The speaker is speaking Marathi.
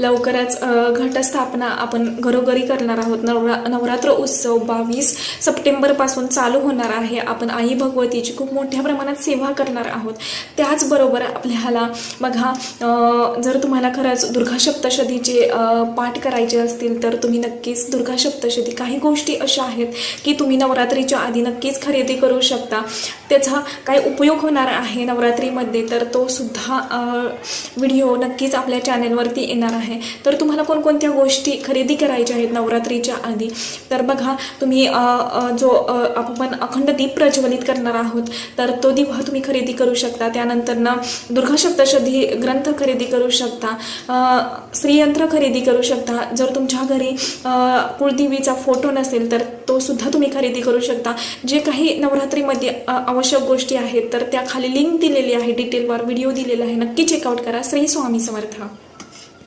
लवकरच घटस्थापना आपण घरोघरी करणार आहोत. नवरा नवरात्र उत्सव बावीस सप्टेंबरपासून चालू होणार आहे. आपण आई भगवतीची खूप मोठ्या प्रमाणात सेवा करणार आहोत. त्याचबरोबर आपल्याला बघा जर तुम्हाला खरंच दुर्गा सप्तशतीचे पाठ करायचे असतील तर तुम्ही नक्कीच दुर्गा सप्तशती काही गोष्टी अशा आहेत की तुम्ही नवरात्रीच्या आधी नक्कीच खरेदी करू शकता. त्याचा काय उपयोग होणार आहे नवरात्रीमध्ये तर तो सुद्धा व्हिडिओ नक्कीच आपल्या चॅनेलवरती येणार आहे. तर तुम्हाला कोणकोणत्या गोष्टी खरेदी करायच्या आहेत नवरात्रीच्या आधी? तर बघा तुम्ही जो आपण अखंड दीप प्रज्वलित करणार आहोत तर तो दीप तुम्ही खरेदी करू शकता. त्यानंतर ना दुर्गा सप्तशती ग्रंथ खरेदी करू शकता. श्रीयंत्र खरेदी करू शकता. जर तुमच्या घरी कुळदेवीचा फोटो नसेल तर तो सुद्धा तुम्ही खरेदी करू शकता. जे काही नवरात्रीमध्ये आवश्यक गोष्टी आहेत तर त्या खाली लिंक दिलेली आहे डिटेलवर व्हिडिओ दिलेला आहे. नक्की चेकआउट करा. श्री स्वामी समर्थ.